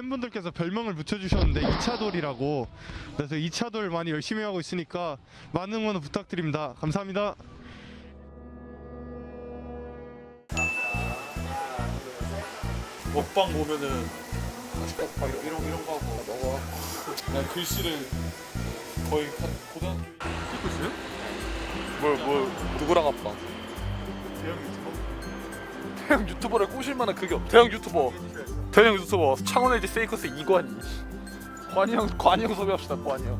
팬분들께서 별명을 붙여주셨는데 2차돌이라고 그래서 2차돌 많이 열심히 하고 있으니까 많은 응원 부탁드립니다. 감사합니다. 먹방 보면은 막 이런 이런 거 하고 먹어. 난 글씨를 거의 한 고등학교 찍고 있어요? 뭘 뭘 누구랑 합방? 대형 유튜버. 대형 유튜버를 꼬실 만한 그게 없. 대형 유튜버. 대형 유튜버 창원 LG 세이커스 이관이. 관이 형 관이 형 섭외합시다 관이 형.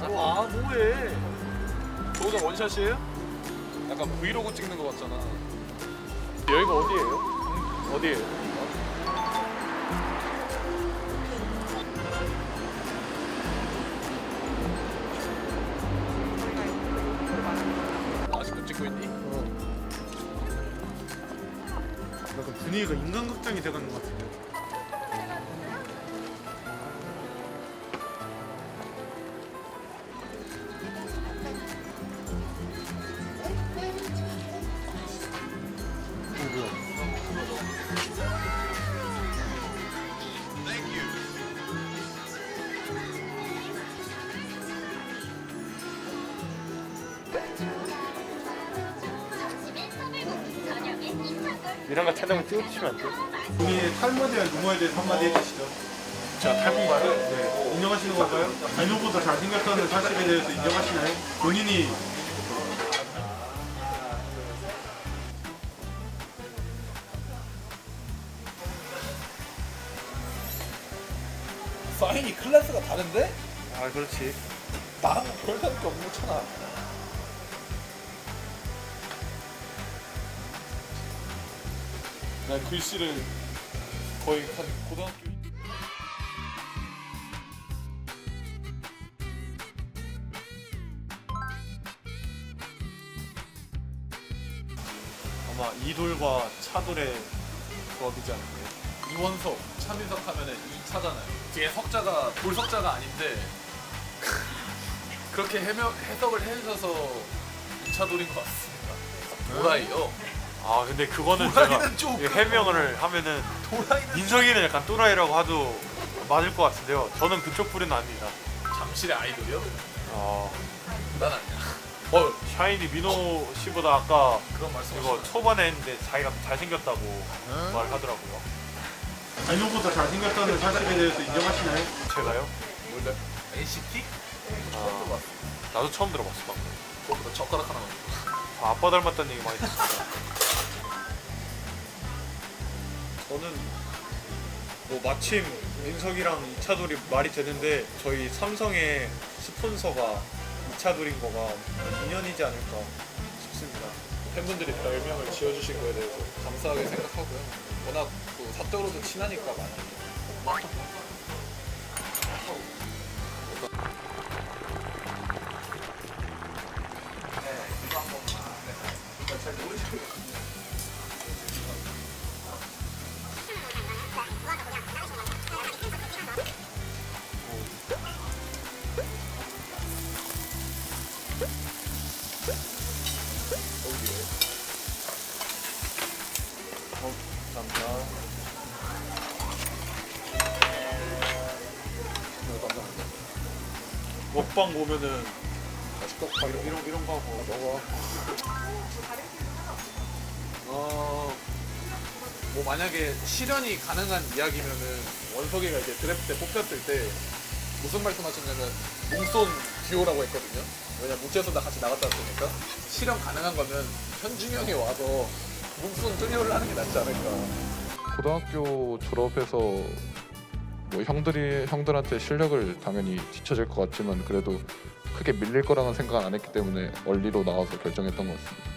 아 뭐해? 저보다 원샷이에요? 약간 브이로그 찍는 거 같잖아. 여기가 어디예요? 어디예요? 분위기가 인간극장이 돼가는 것 같은데. 이런 거 촬영을 찍어주시면 안 돼요? 본인의 탈모에 대한 루머에 대해서 한마디 해주시죠. 제가 탈모가요? 네. 인정하시는 건가요? 민호보다 잘생겼다는 사실에 대해서 인정하시나요? 본인이 사인이 클래스가 다른데? 아 그렇지. 나랑 별다를 게 없는 거잖아. 난 글씨를 거의 한 고등학교 아마 이돌과 차돌의 조합이지 않을까요? 이원석, 차민석 하면은 이차잖아요. 뒤에 석자가 돌석자가 아닌데 그렇게 해명, 해석을 해주셔서 이차돌인 것 같습니다. 도라이요? 아 근데 그거는 제가 도라이는 좀 해명을 하면은 도라이는 민석이는 약간 또라이라고 하도 맞을 것 같은데요. 저는 그쪽 부류는 아닙니다. 잠실의 아이돌이요? 어, 난 아니야. 어 샤이니 민호 씨보다 아까 그런 말씀 이거 초반에 했는데 자기가 잘생겼다고 말하더라고요. 민호보다 잘생겼다는 사실에 대해서 인정하시나요? 제가요? 원래 NCT? 처음 들어봤어. 나도 처음 들어봤어 방금. 그거보다 젓가락 하나 넣어. 아, 아빠 닮았다는 얘기 많이 듣습니다. 저는 뭐 마침 민석이랑 이차돌이 말이 되는데 저희 삼성의 스폰서가 이차돌인 거가 인연이지 않을까 싶습니다. 팬분들이 별명을 지어주신 거에 대해서 감사하게 생각하고요. 워낙 그 사적으로도 친하니까 많이. 감사합니다. 먹방 보면은 맛있다. 이런 이런 이런 거 하고 먹어. 어. 뭐 만약에 실현이 가능한 이야기면은 원석이가 이제 드래프트 때 뽑혔을 때 무슨 말씀하셨냐면 뭉손 듀오라고 했거든요. 왜냐 뭉치에서 다 같이 나갔다 왔으니까 실현 가능한 거면 현중이 형이 와서 뭉손 듀오를 하는 게 낫지 않을까. 고등학교 졸업해서 뭐 형들이 형들한테 실력을 당연히 뒤처질 것 같지만 그래도 크게 밀릴 거라는 생각은 안 했기 때문에 얼리로 나와서 결정했던 것 같습니다.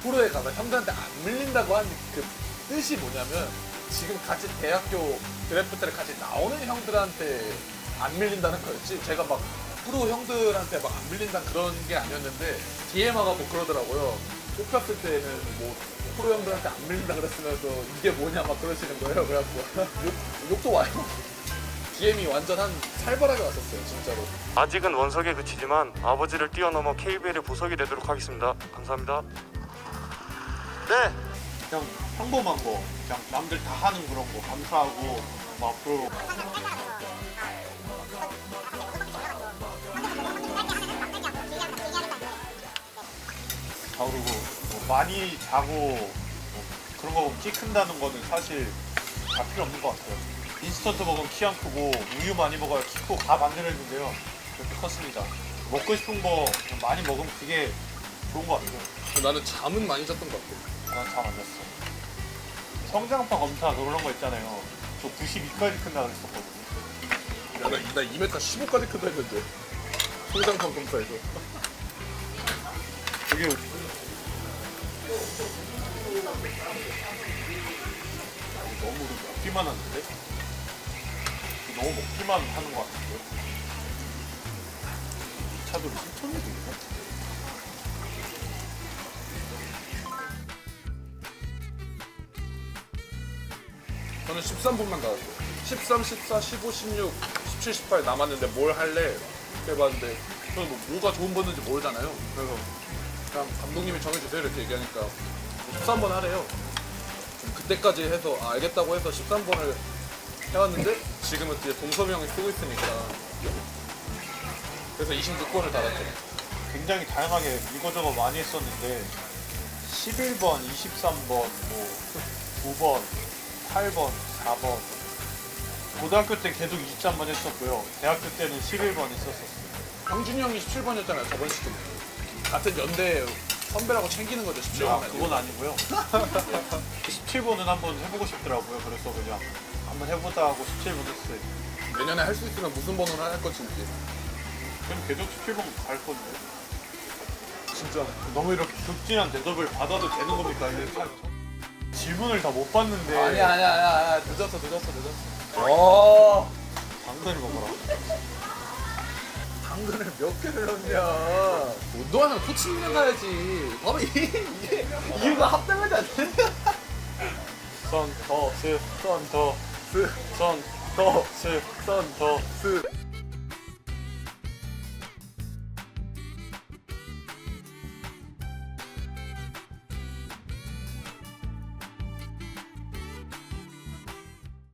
프로에 가면 형들한테 안 밀린다고 한 그 뜻이 뭐냐면 지금 같이 대학교 드래프트를 같이 나오는 형들한테 안 밀린다는 거였지 제가 막 프로 형들한테 막 안 밀린다 그런 게 아니었는데 DM아가 뭐 그러더라고요 뽑혔을 때는 뭐 프로 형들한테 안 밀린다 그랬으면서 이게 뭐냐 막 그러시는 거예요. 그래갖고 욕, 욕도 와요. DM이 완전 한 살벌하게 왔었어요 진짜로. 아직은 원석에 그치지만 아버지를 뛰어넘어 KBL의 보석이 되도록 하겠습니다. 감사합니다. 네, 그냥 평범한 거. 그냥 남들 다 하는 그런 거. 감사하고 뭐 앞으로 아 그리고 뭐 많이 자고 뭐 그런 거 키 큰다는 거는 사실 다 필요 없는 것 같아요. 인스턴트 먹으면 키 안 크고 우유 많이 먹어야 키 크고 다 만들어냈는데요. 그렇게 컸습니다. 먹고 싶은 거 그냥 많이 먹으면 그게 좋은 것 같아요. 나는 잠은 많이 잤던 것 같아. 난잘안 잤어. 성장파 검사 그런 거 있잖아요. 저 92까지 큰다 그랬었거든요. 야, 나, 나 2m 15까지 큰다 했는데. 성장판 검사에서. 그게 너무 먹기만 하는데? 너무 먹기만 하는 것 같은데? 이 차도 실천이 되네? 저는 13분만 가았어요 13, 14, 15, 16, 17, 18 남았는데 뭘 할래? 해봤는데 저는 뭐 뭐가 좋은 번인지 모르잖아요. 그래서 그냥 감독님이 정해주세요. 이렇게 얘기하니까 13번 하래요. 좀 그때까지 해서 아, 알겠다고 해서 13번을 해왔는데 지금은 이제 동섭이 형이 쓰고 있으니까. 그래서 26번을 달았죠. 굉장히 다양하게 이거저거 많이 했었는데 11번, 23번, 뭐 9번, 8번, 4번. 고등학교 때 계속 23번 했었고요. 대학교 때는 11번 했었었어요. 형준이 형이 17번이었잖아요 저번 시즌 같은 연대 선배라고 챙기는 거죠 17번 아, 그건 아니고요. 17번은 한번 해보고 싶더라고요. 그래서 그냥 한번 해보자 하고 17번 했어요. 내년에 할 수 있으면 무슨 번호를 할 것인지. 그럼 계속 17번 갈 건데. 진짜 너무 이렇게 극진한 대답을 받아도 되는 겁니까? 이게 참- 질문을 다 못 봤는데. 아니야 아니야 아니야 아니야. 늦었어 늦었어 늦었어. 어? 당근을 먹어라. 당근을 몇 개를 넣냐 운동하면 코치님이랑 가야지. 바로 이, 이게 이유가 합당하지 않냐 선더 스 선 더. 스, 선 더 스 선, 더. 스